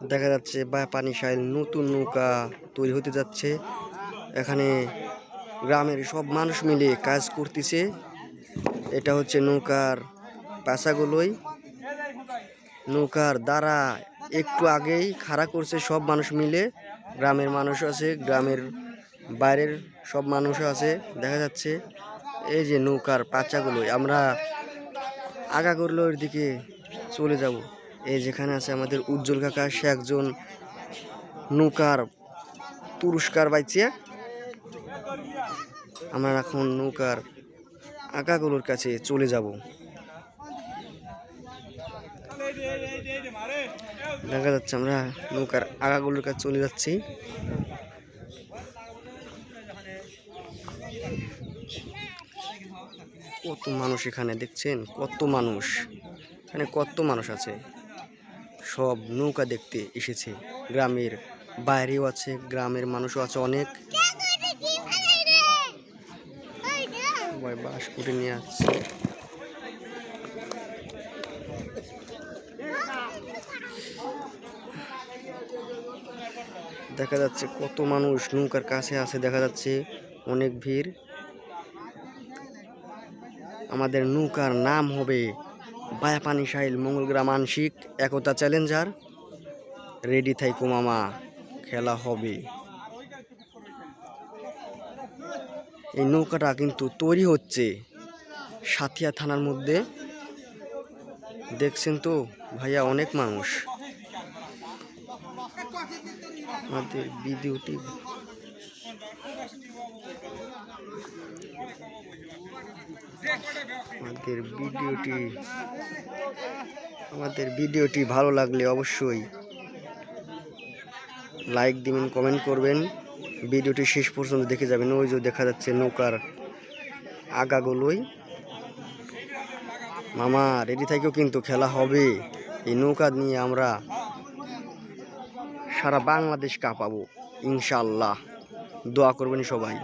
দেখা যাচ্ছে বা পানি সাইল নতুন নৌকা তৈরি হতে যাচ্ছে। এখানে গ্রামের সব মানুষ মিলে কাজ করতেছে। এটা হচ্ছে নৌকার পাশাগুলোই নৌকার দ্বারা একটু আগেই খাড়া করছে সব মানুষ মিলে। গ্রামের মানুষ আছে, গ্রামের বাইরের সব মানুষও আছে, দেখা যাচ্ছে। এই যে নৌকার পাচাগুলো আমরা আগা দিকে চলে যাব। এই যেখানে আছে আমাদের উজ্জ্বল কাকা, সে একজন নৌকার পুরস্কার পাইছে। আমরা এখন নৌকার আঁকাগুলোর কাছে চলে যাব। দেখা যাচ্ছে আমরা নৌকার আগাগুলোর কাছে চলে যাচ্ছি। কত মানুষ এখানে দেখছেন? কত মানুষ? এখানে কত মানুষ আছে? সব নৌকা দেখতে এসেছে। গ্রামের বাইরেও আছে, গ্রামের মানুষও আছে অনেক। বাস করে নিয়ে আসছে। দেখা যাচ্ছে কত মানুষ নৌকার কাছে আছে, দেখা যাচ্ছে অনেক ভিড়। আমাদের নৌকার নাম হবে বায়াপানি সাইল মঙ্গলগ্রাম আংশিক, একতা চ্যালেঞ্জার। রেডি থাইকো মামা, খেলা হবে। এই নৌকাটা কিন্তু তৈরি হচ্ছে সাথিয়া থানার মধ্যে। দেখছেন তো, ভাইয়া অনেক মানুষ। আমাদের ভিডিওটি আমাদের ভিডিওটি আমাদের ভিডিওটি ভালো লাগলে অবশ্যই লাইক দিবেন, কমেন্ট করবেন। ভিডিওটি শেষ পর্যন্ত দেখে যাবেন। ওই যে দেখা যাচ্ছে নৌকার আগাগুলোই। মামা রেডি থেকেও কিন্তু খেলা হবে। এই নৌকা নিয়ে আমরা সারা বাংলাদেশ কাঁপাবো ইনশাল্লাহ দোয়া করবেন সবাই।